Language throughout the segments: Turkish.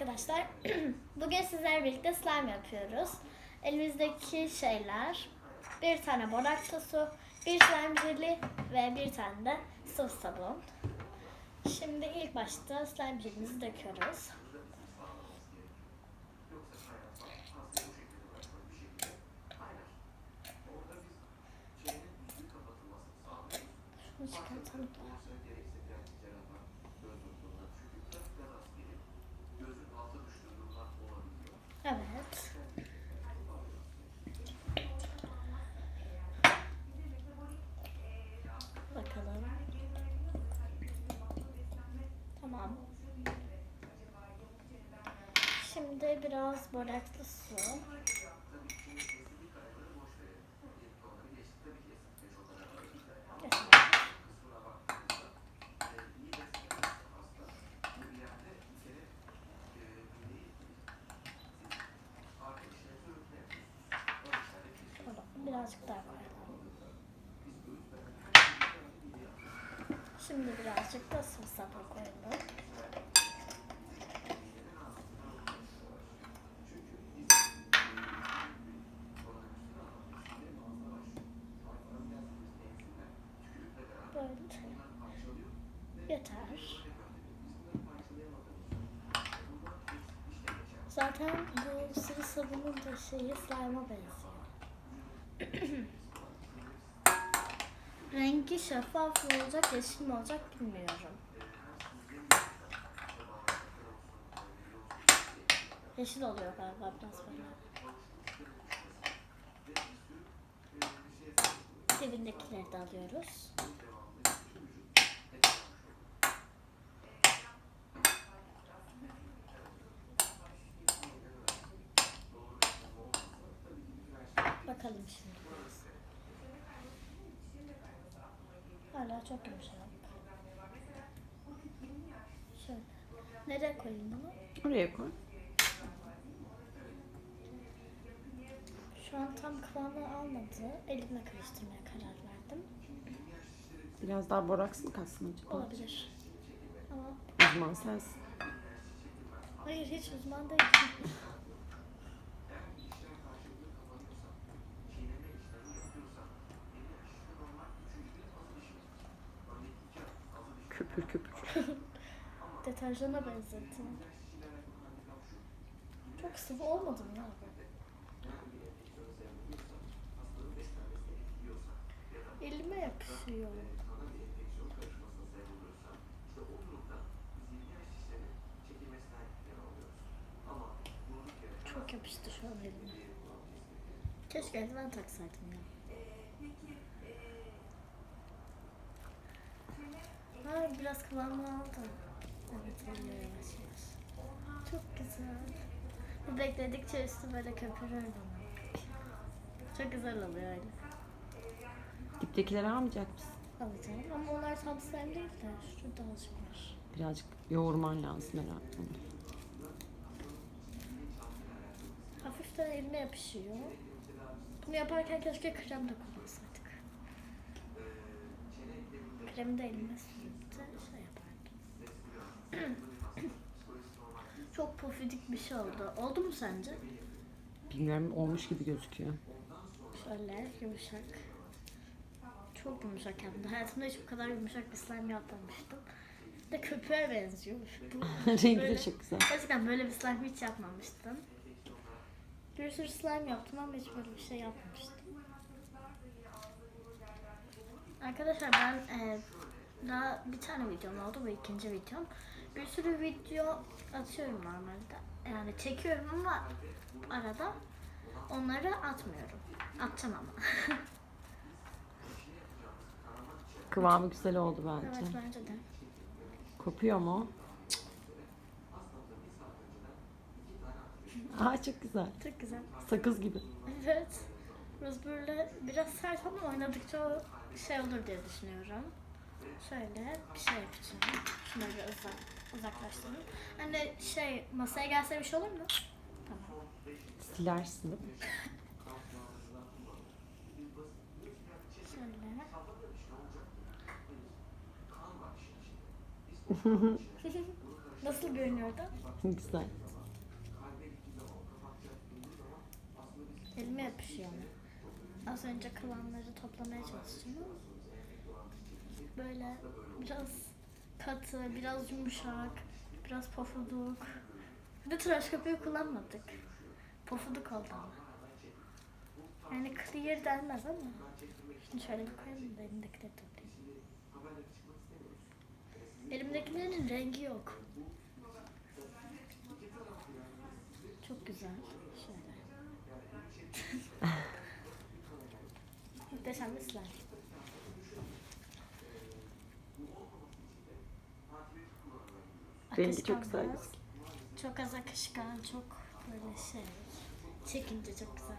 arkadaşlar. Bugün sizlerle birlikte slime yapıyoruz. Elimizdeki şeyler bir tane boraksa su, bir slime jeli ve bir tane de sıvı sabun. Şimdi ilk başta slime jelimizi döküyoruz. Şunu çıkartalım. Biraz boraklı su. Birazcık daha koyalım. Şimdi birazcık da sıvı sabun koyalım. Böyle. Yeter. Zaten bu sıvı sabunun da şeyi slime'a benziyor. Rengi şeffaf mı olacak, yeşil mi olacak bilmiyorum. Yeşil oluyor galiba biraz böyle. Dibindekileri de alıyoruz. Bakalım şimdi. Hala çok yumuşak. Şöyle. Nereye koyayım bunu? Oraya koy. Şu an tam kıvamını almadı. Elimle karıştırmaya karar verdim. Biraz daha boraks mı katsın acaba? Olabilir. Ama Uzman sensin. hayır hiç uzman değilim. Köpür köpür. Deterjana benzettim. Çok sıvı olmadı mı ya? Elime yapışıyor. Çok yapıştı şu an elime. Keşke eldiven taksaydım ya. Ha, biraz kıvamını aldı. Evet, oluyor yavaş yavaş. Çok güzel. Bu bekledikçe üstü böyle köpürür bana. Çok güzel oluyor öyle. Diptekileri almayacak mısın? Alacağım ama onlar tam slime değil de şurada azıcık var. Birazcık yoğurman lazım herhalde. Hafiften elime yapışıyor. Bunu yaparken keşke krem de kullansaydık. Kremi de elime yapardım. Çok pofidik bir şey oldu. Oldu mu sence? Bilmiyorum olmuş gibi gözüküyor. Şöyle yumuşak. Çok yumuşak hem de. Hayatımda hiç bu kadar yumuşak bir slime yapmamıştım. Bir De köpüğe benziyor. Bu, Rengi böyle- de çok güzel. Gerçekten böyle bir slime hiç yapmamıştım. Bir sürü slime yaptım ama hiç böyle bir şey yapmamıştım. Arkadaşlar ben e, daha bir tane videom oldu bu ikinci videom. Bir sürü video atıyorum normalde. Yani çekiyorum ama arada onları atmıyorum. Atacağım ama. Kıvamı güzel oldu bence. evet bence de. Kopuyor mu? Aa çok güzel. Çok güzel. Sakız gibi. Evet. Biraz böyle biraz sert ama oynadıkça o şey olur diye düşünüyorum. Şöyle bir şey yapacağım. Şunları bir uzaklaştırdım. Hem de şey masaya gelse bir şey olur mu? Tamam. Silersin değil mi? Şöyle. Nasıl görünüyordu? Güzel. Elime yapışıyor. Az önce kıvamları toplamaya çalıştım. Böyle biraz katı, biraz yumuşak, biraz pofuduk. Bir de tıraş köpüğü kullanmadık. Pofuduk oldu ama. Yani clear denmez ama. Şimdi şöyle bir koyalım da elimdekileri toplayayım. Elimdekilerin rengi yok. Çok güzel. Şöyle. Muhteşem bir slime. Rengi çok Akışkan güzel. biraz. Çok az akışkan, çok böyle şey. Çekince çok güzel.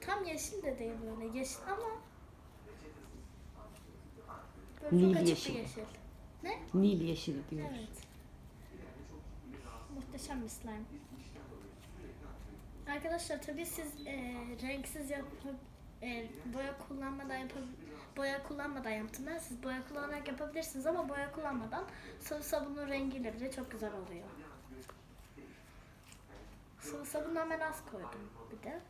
Tam yeşil de değil böyle yeşil ama böyle Nil çok açık yeşil. bir yeşil. Ne? Nil yeşili diyoruz. Evet. Muhteşem bir slime. Arkadaşlar tabii siz e, renksiz yapıp e, boya kullanmadan yapıp boya kullanmadan yaptım. Siz boya kullanarak yapabilirsiniz ama boya kullanmadan sıvı sabunun rengiyle bile çok güzel oluyor. Sıvı sabundan ben az koydum bir de.